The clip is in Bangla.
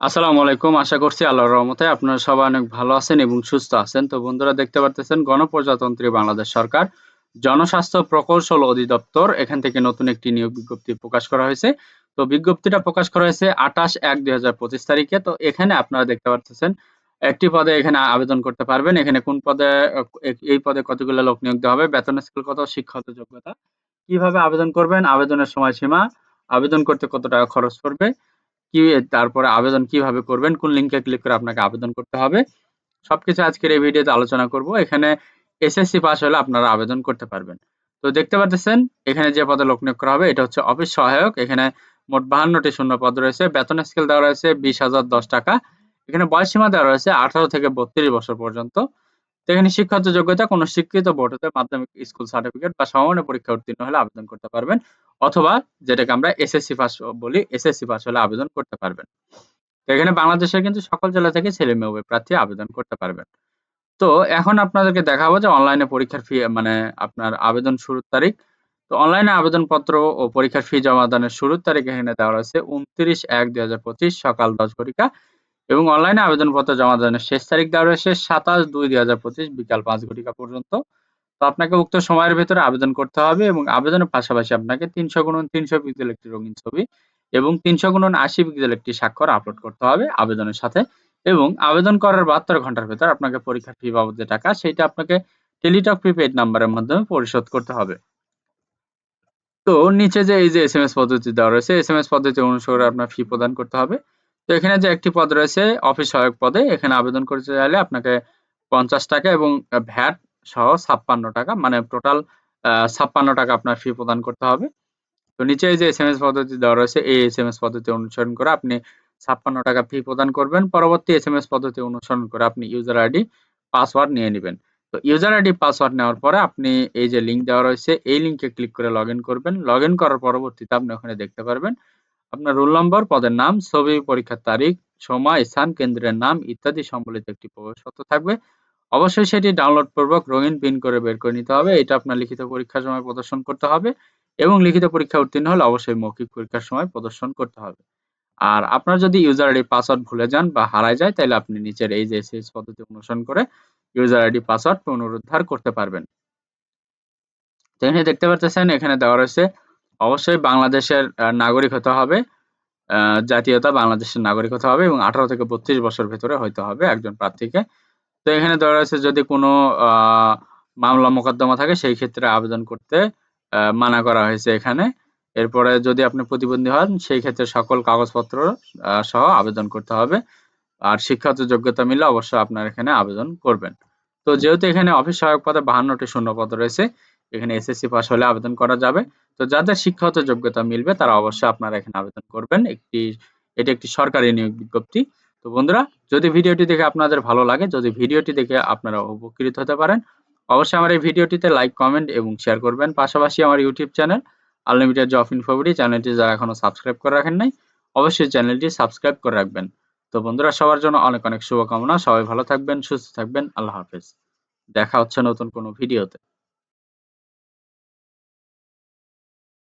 আসসালামু আলাইকুম। আশা করছি আল্লাহর রহমতে আপনারা সবাই অনেক ভালো আছেন এবং সুস্থ আছেন। তো বন্ধুরা, দেখতে পারতেছেন গণপ্রজাতন্ত্রী বাংলাদেশ সরকার জনস্বাস্থ্য প্রকৌশল অধিদপ্তর এখান থেকে নতুন একটি নিয়োগ বিজ্ঞপ্তি প্রকাশ করা হয়েছে। তো বিজ্ঞপ্তিটা প্রকাশ করা হয়েছে আঠাশ এক দুই তারিখে। তো এখানে আপনারা দেখতে পারতেছেন একটি পদে এখানে আবেদন করতে পারবেন। এখানে কোন পদে, এই পদে কতগুলো লোক নিয়োগ দেওয়া হবে, বেতন, স্কেল কত, শিক্ষাগত যোগ্যতা, কীভাবে আবেদন করবেন, আবেদনের সময়সীমা, আবেদন করতে কত টাকা খরচ পড়বে কি, তারপরে আবেদন কীভাবে করবেন, কোন লিঙ্কে ক্লিক করে আপনাকে আবেদন করতে হবে, সবকিছু আজকের এই ভিডিওতে আলোচনা করব। এখানে এসএসসি পাস হলে আপনারা আবেদন করতে পারবেন। তো দেখতে পাচ্ছেন, এখানে যে পদে লোক নিয়োগ করা হবে, এটা হচ্ছে অফিস সহায়ক। এখানে মোট বাহান্নটি শূন্য পদ রয়েছে। বেতন স্কেল দেওয়া রয়েছে বিশ হাজার দশ টাকা। এখানে বয়স সীমা দেওয়া রয়েছে আঠারো থেকে বত্রিশ বছর পর্যন্ত। তো এখানে শিক্ষাগত যোগ্যতা কোনো শিক্ষিত বোর্ড হতে মাধ্যমিক স্কুল সার্টিফিকেট বা সমমানের পরীক্ষা উত্তীর্ণ হলে আবেদন করতে পারবেন। অথবা যেটাকে আমরা এসএসসি পাস বলি এসএসসি পাস হলে আবেদন করতে পারবেন। তো এখানে বাংলাদেশের কিন্তু সকল জেলা থেকে ছেলে মেয়ে উভয় প্রার্থী আবেদন করতে পারবেন। তো এখন আপনাদেরকে দেখাবো যে অনলাইনে পরীক্ষার ফি মানে আপনার আবেদন শুরুর তারিখ। তো অনলাইনে আবেদনপত্র ও পরীক্ষার ফি জমা দানের শুরুর তারিখ এখানে দেওয়া রয়েছে উনত্রিশ এক দুই হাজার পঁচিশ সকাল দশ ঘটিকা। এবং অনলাইনে আবেদনপত্র জমা দানের শেষ তারিখ দেওয়া রয়েছে সাতাশ দুই দুই হাজার পঁচিশ বিকাল পাঁচ ঘটিকা পর্যন্ত। তো আপনাকে উক্ত সময়ের ভেতরে আবেদন করতে হবে এবং আবেদনের পাশাপাশি আপনাকে তিনশো গুণন তিনশো পিক্সেল একটি রঙিন ছবি এবং তিনশো গুণন আশি পিক্সেল একটি স্বাক্ষর আপলোড করতে হবে আবেদনের সাথে এবং আবেদন করার বাহাত্তর ঘণ্টার ভেতর আপনাকে পরীক্ষার ফি বাবদ যে টাকা সেটা আপনাকে টেলিটক প্রিপেড নাম্বারের মাধ্যমে পরিশোধ করতে হবে। তো নিচে যে এই যে এস এম এস পদ্ধতি দেওয়া রয়েছে এস এম এস পদ্ধতি অনুসরণে আপনার ফি প্রদান করতে হবে। তো এখানে যে একটি পদ রয়েছে অফিস সহায়ক পদে, এখানে আবেদন করতে চাইলে আপনাকে পঞ্চাশ টাকা এবং ভ্যাট সহ ছাপ্পান্ন টাকা মানে টোটাল ছাপ্পান্ন টাকা আপনার ফি প্রদান করতে হবে। তো নিচে যে এস এম এস পদ্ধতি দেওয়া রয়েছে, এই এস এম এস পদ্ধতি অনুসরণ করে আপনি ছাপ্পান্ন টাকা ফি প্রদান করবেন। পরবর্তী এস এম এস পদ্ধতি অনুসরণ করে আপনি ইউজার আইডি পাসওয়ার্ড নিয়ে নেবেন। তো ইউজার আইডি পাসওয়ার্ড নেওয়ার পরে আপনি এই যে লিঙ্ক দেওয়া রয়েছে, এই লিঙ্কে ক্লিক করে লগ ইন করবেন। লগ ইন করার পরবর্তীতে আপনি ওখানে দেখতে পারবেন আপনার রোল নম্বর পদের নাম, ছবি, পরীক্ষার তারিখ, সময়, স্থান, কেন্দ্রের নাম ইত্যাদি সম্বলিত একটি প্রবেশপত্র থাকবে। অবশ্যই সেটি ডাউনলোড পূর্বক রঙিন পিন করে বের করে নিতে হবে। এটা আপনার লিখিত পরীক্ষার সময় প্রদর্শন করতে হবে এবং লিখিত পরীক্ষা উত্তীর্ণ হলে অবশ্যই মৌখিক পরীক্ষার সময় প্রদর্শন করতে হবে। আর আপনার যদি ইউজার আইডি পাসওয়ার্ড ভুলে যান বা হারায় যায়, তাহলে আপনি নিচের এই যে এসএস পদ্ধতি অনুসরণ করে ইউজার আইডি পাসওয়ার্ড পুনরুদ্ধার করতে পারবেন। এখানে দেখতে পাচ্ছেন এখানে দেওয়া রয়েছে, অবশ্যই বাংলাদেশের নাগরিক হতে হবে জাতীয়তা বাংলাদেশের নাগরিক হতে হবে এবং আঠারো থেকে বত্রিশ বছর ভেতরে হইতে হবে একজন প্রার্থীকে। তো এখানে দেওয়া রয়েছে যদি কোনো মামলা মোকদ্দমা থাকে, সেই ক্ষেত্রে আবেদন করতে মানা করা হয়েছে এখানে। এরপরে যদি আপনি প্রতিবন্ধী হন, সেই ক্ষেত্রে সকল কাগজপত্র সহ আবেদন করতে হবে। আর শিক্ষাগত যোগ্যতা মিললে অবশ্যই আপনার এখানে আবেদন করবেন। তো যেহেতু এখানে অফিস সহায়ক পদে বাহান্নটি শূন্য পদ রয়েছে, এখানে এসএসসি পাস হলে আবেদন করা যাবে। তো যাদের শিক্ষাগত যোগ্যতা মিলবে, তারা অবশ্যই আপনারা এখানে আবেদন করবেন। একটি, এটি একটি সরকারি নিয়োগ বিজ্ঞপ্তি। তো বন্ধুরা, যদি ভিডিওটি দেখে আপনাদের ভালো লাগে, যদি ভিডিওটি দেখে আপনারা উপকৃত হতে পারেন, অবশ্যই আমার এই ভিডিওটিতে লাইক কমেন্ট এবং শেয়ার করবেন। পাশাপাশি আমার YouTube channel unlimited job info BD চ্যানেলটি যারা এখনও সাবস্ক্রাইব করে রাখেন নাই, অবশ্যই চ্যানেলটি সাবস্ক্রাইব করে রাখবেন। তো বন্ধুরা, সবার জন্য অনেক অনেক শুভকামনা। সবাই ভালো থাকবেন, সুস্থ থাকবেন। আল্লাহ হাফেজ। দেখা হচ্ছে নতুন কোনো ভিডিওতে।